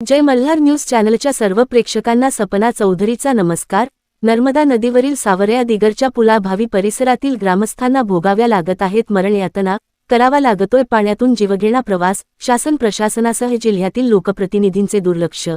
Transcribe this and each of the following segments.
जय Malhar news चॅनलच्या सर्व प्रेक्षकांना सपना चौधरीचा नमस्कार. नर्मदा नदीवरील सावरया दिगरच्या पुलाभावी परिसरातील ग्रामस्थांना भोगाव्या लागत आहेत मरण यातना करावा लागतोय पाण्यातून जीवघेणा प्रवास शासन प्रशासनासह जिल्ह्यातील लोकप्रतिनिधींचे दुर्लक्ष.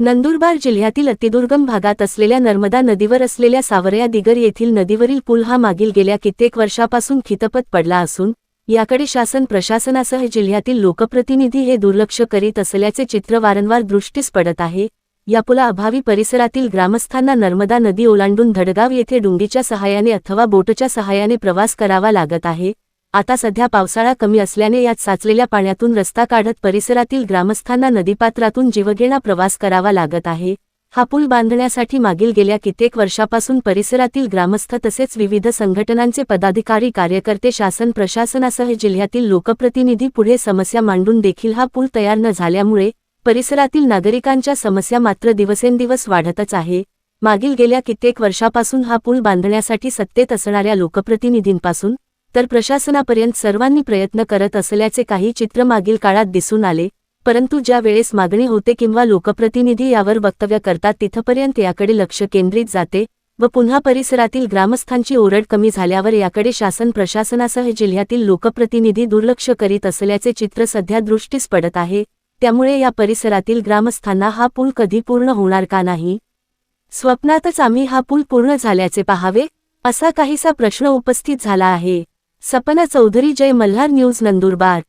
नंदुरबार जिल्ह्यातील अतिदुर्गम भागात असलेल्या नर्मदा नदीवर असलेल्या सावरया दिगर येथील नदीवरील पूल हा मागील गेल्या कित्येक वर्षापासून खितपत पडला असून याकडे शासन प्रशासनासह जिल्ह्यातील लोकप्रतिनिधी हे दुर्लक्ष करीत असल्याचे चित्र वारंवार दृष्टीस पडत आहे. या पुलाअभावी परिसरातील ग्रामस्थांना नर्मदा नदी ओलांडून धडगाव येथे डुंगीच्या सहाय्याने अथवा बोटच्या सहाय्याने प्रवास करावा लागत आहे. आता सध्या पावसाळा कमी असल्याने यात साचलेल्या पाण्यातून रस्ता काढत परिसरातील ग्रामस्थांना नदीपात्रातून जीवघेणा प्रवास करावा लागत आहे. हा पूल बांधण्यासाठी मागील गेल्या कित्येक वर्षापासून परिसरातील ग्रामस्थ तसेच विविध संघटनांचे पदाधिकारी कार्यकर्ते शासन प्रशासनासह जिल्ह्यातील लोकप्रतिनिधी पुढे समस्या मांडून देखील हा पूल तयार न झाल्यामुळे परिसरातील नागरिकांच्या समस्या मात्र दिवसेंदिवस वाढतच आहे. मागील गेल्या कित्येक वर्षापासून हा पूल बांधण्यासाठी सत्तेत असणाऱ्या लोकप्रतिनिधींपासून तर प्रशासनापर्यंत सर्वांनी प्रयत्न करत असल्याचे काही चित्र मागील काळात दिसून आले. परंतु ज्या वेळेस मागणी होते किंवा लोकप्रतिनिधी यावर वक्तव्य करतात तिथपर्यंत याकडे लक्ष केंद्रित जाते व पुन्हा परिसरातील ग्रामस्थांची ओरड कमी झाल्यावर याकडे शासन प्रशासनासह जिल्ह्यातील लोकप्रतिनिधी दुर्लक्ष करीत असल्याचे चित्र सध्या दृष्टीस पडत आहे. त्यामुळे या परिसरातील ग्रामस्थांना हा पूल कधी पूर्ण होणार का नाही? स्वप्नातच आम्ही हा पूल पूर्ण झाल्याचे पाहावे असा काहीसा प्रश्न उपस्थित झाला आहे. सपना चौधरी जय मल्हार न्यूज नंदुरबार.